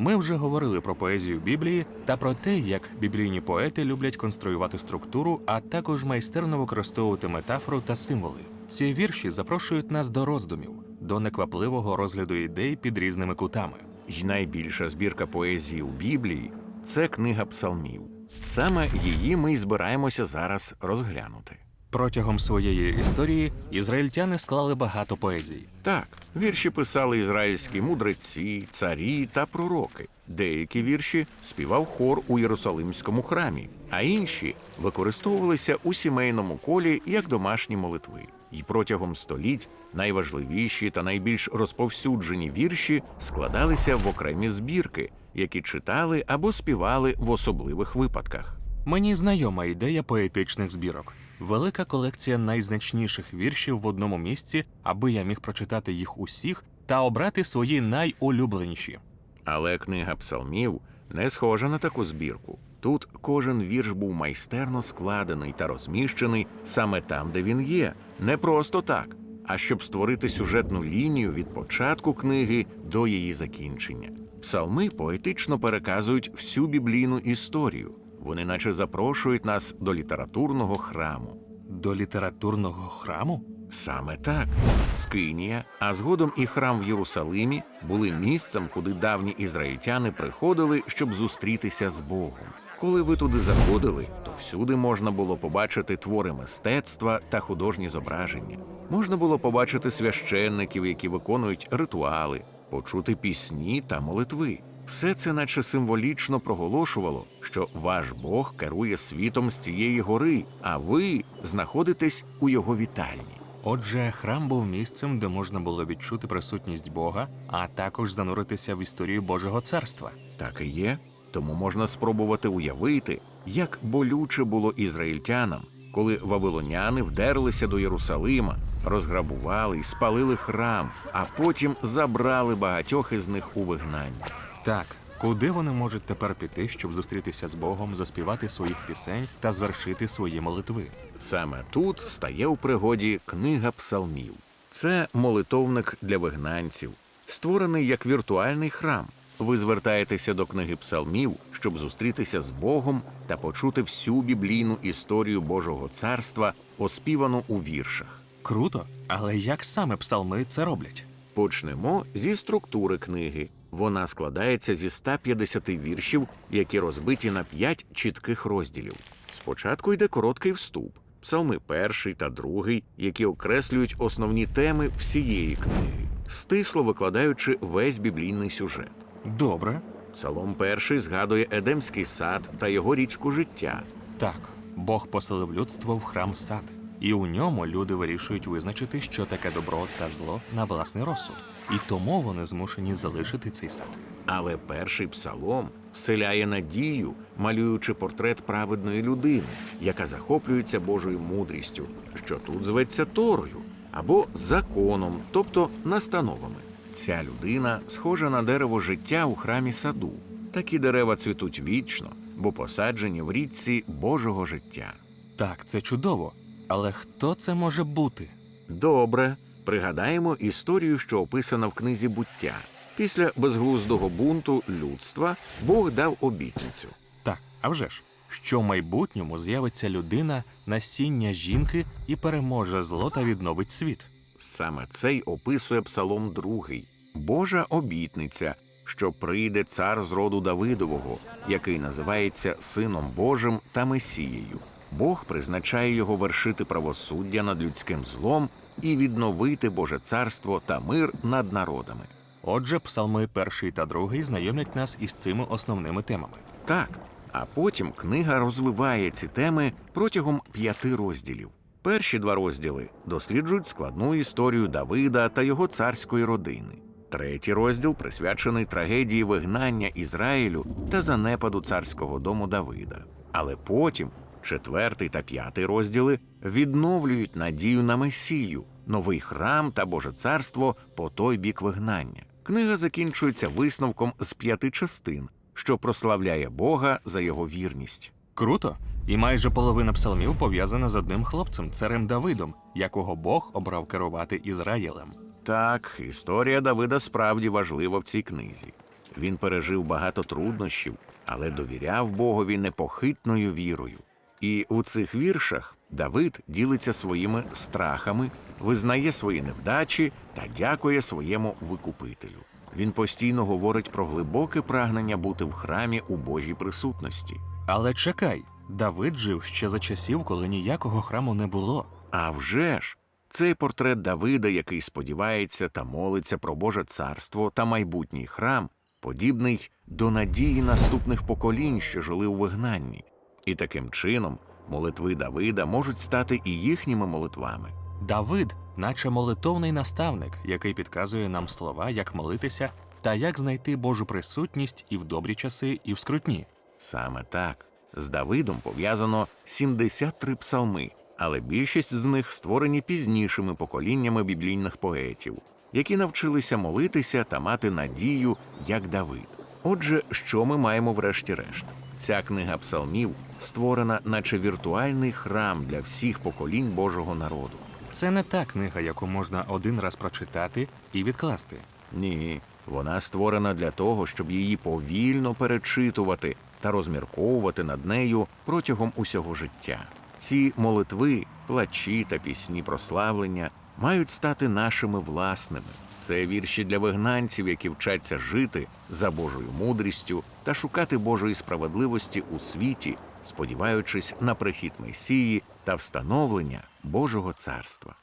Ми вже говорили про поезію Біблії та про те, як біблійні поети люблять конструювати структуру, а також майстерно використовувати метафору та символи. Ці вірші запрошують нас до роздумів, до неквапливого розгляду ідей під різними кутами. І найбільша збірка поезії у Біблії це книга псалмів. Саме її ми й збираємося зараз розглянути. Протягом своєї історії ізраїльтяни склали багато поезій. Так, вірші писали ізраїльські мудреці, царі та пророки. Деякі вірші співав хор у Єрусалимському храмі, а інші використовувалися у сімейному колі як домашні молитви. І протягом століть найважливіші та найбільш розповсюджені вірші складалися в окремі збірки, які читали або співали в особливих випадках. Мені знайома ідея поетичних збірок. Велика колекція найзначніших віршів в одному місці, аби я міг прочитати їх усіх та обрати свої найулюбленіші. Але книга псалмів не схожа на таку збірку. Тут кожен вірш був майстерно складений та розміщений саме там, де він є, не просто так, а щоб створити сюжетну лінію від початку книги до її закінчення. Псалми поетично переказують всю біблійну історію. Вони наче запрошують нас до літературного храму. До літературного храму? Саме так. Скинія, а згодом і храм в Єрусалимі були місцем, куди давні ізраїльтяни приходили, щоб зустрітися з Богом. Коли ви туди заходили, то всюди можна було побачити твори мистецтва та художні зображення. Можна було побачити священників, які виконують ритуали, почути пісні та молитви. Все це наче символічно проголошувало, що ваш Бог керує світом з цієї гори, а ви знаходитесь у його вітальні. Отже, храм був місцем, де можна було відчути присутність Бога, а також зануритися в історію Божого царства. Так і є. Тому можна спробувати уявити, як болюче було ізраїльтянам, коли вавилоняни вдерлися до Єрусалима, розграбували і спалили храм, а потім забрали багатьох із них у вигнання. Так, куди вони можуть тепер піти, щоб зустрітися з Богом, заспівати своїх пісень та звершити свої молитви? Саме тут стає у пригоді книга псалмів. Це молитовник для вигнанців, створений як віртуальний храм. Ви звертаєтеся до книги псалмів, щоб зустрітися з Богом та почути всю біблійну історію Божого царства, оспівану у віршах. Круто, але як саме псалми це роблять? Почнемо зі структури книги. Вона складається зі 150 віршів, які розбиті на 5 чітких розділів. Спочатку йде короткий вступ, псалми перший та другий, які окреслюють основні теми всієї книги, стисло викладаючи весь біблійний сюжет. Добре, Псалом перший згадує Едемський сад та його річку життя. так, Бог поселив людство в храм сад, і у ньому люди вирішують визначити, що таке добро та зло на власний розсуд. І тому вони змушені залишити цей сад. Але перший псалом вселяє надію, малюючи портрет праведної людини, яка захоплюється Божою мудрістю, що тут зветься Торою або законом, тобто настановами. Ця людина схожа на дерево життя у храмі саду. Такі дерева цвітуть вічно, бо посаджені в річці Божого життя. Так, це чудово. Але хто це може бути? Добре, пригадаємо історію, що описана в книзі буття. Після безглуздого бунту людства Бог дав обітницю. Так, а вже ж, що в майбутньому з'явиться людина, насіння жінки і переможе зло та відновить світ. Саме це й описує Псалом 2. Божа обітниця, що прийде цар з роду Давидового, який називається Сином Божим та Месією. Бог призначає його вершити правосуддя над людським злом і відновити Боже царство та мир над народами. Отже, псалми перший та другий знайомлять нас із цими основними темами. Так, а потім книга розвиває ці теми протягом п'яти розділів. Перші два розділи досліджують складну історію Давида та його царської родини. Третій розділ присвячений трагедії вигнання Ізраїлю та занепаду царського дому Давида. Але потім четвертий та п'ятий розділи відновлюють надію на Месію, новий храм та Боже царство по той бік вигнання. Книга закінчується висновком з п'яти частин, що прославляє Бога за його вірність. Круто! І майже половина псалмів пов'язана з одним хлопцем, царем Давидом, якого Бог обрав керувати Ізраїлем. Так, історія Давида справді важлива в цій книзі. Він пережив багато труднощів, але довіряв Богові непохитною вірою. І у цих віршах Давид ділиться своїми страхами, визнає свої невдачі та дякує своєму викупителю. Він постійно говорить про глибоке прагнення бути в храмі у Божій присутності. Але чекай, Давид жив ще за часів, коли ніякого храму не було. А вже ж, цей портрет Давида, який сподівається та молиться про Боже царство та майбутній храм, подібний до надії наступних поколінь, що жили у вигнанні. І таким чином молитви Давида можуть стати і їхніми молитвами. Давид, наче молитовний наставник, який підказує нам слова, як молитися та як знайти Божу присутність і в добрі часи, і в скрутні. Саме так. З Давидом пов'язано 73 псалми, але більшість з них створені пізнішими поколіннями біблійних поетів, які навчилися молитися та мати надію, як Давид. Отже, що ми маємо врешті-решт? Ця книга псалмів створена, наче віртуальний храм для всіх поколінь Божого народу. Це не та книга, яку можна один раз прочитати і відкласти. Ні, вона створена для того, щоб її повільно перечитувати та розмірковувати над нею протягом усього життя. Ці молитви, плачі та пісні прославлення мають стати нашими власними. Це вірші для вигнанців, які вчаться жити за Божою мудрістю та шукати Божої справедливості у світі, сподіваючись на прихід Месії та встановлення Божого царства.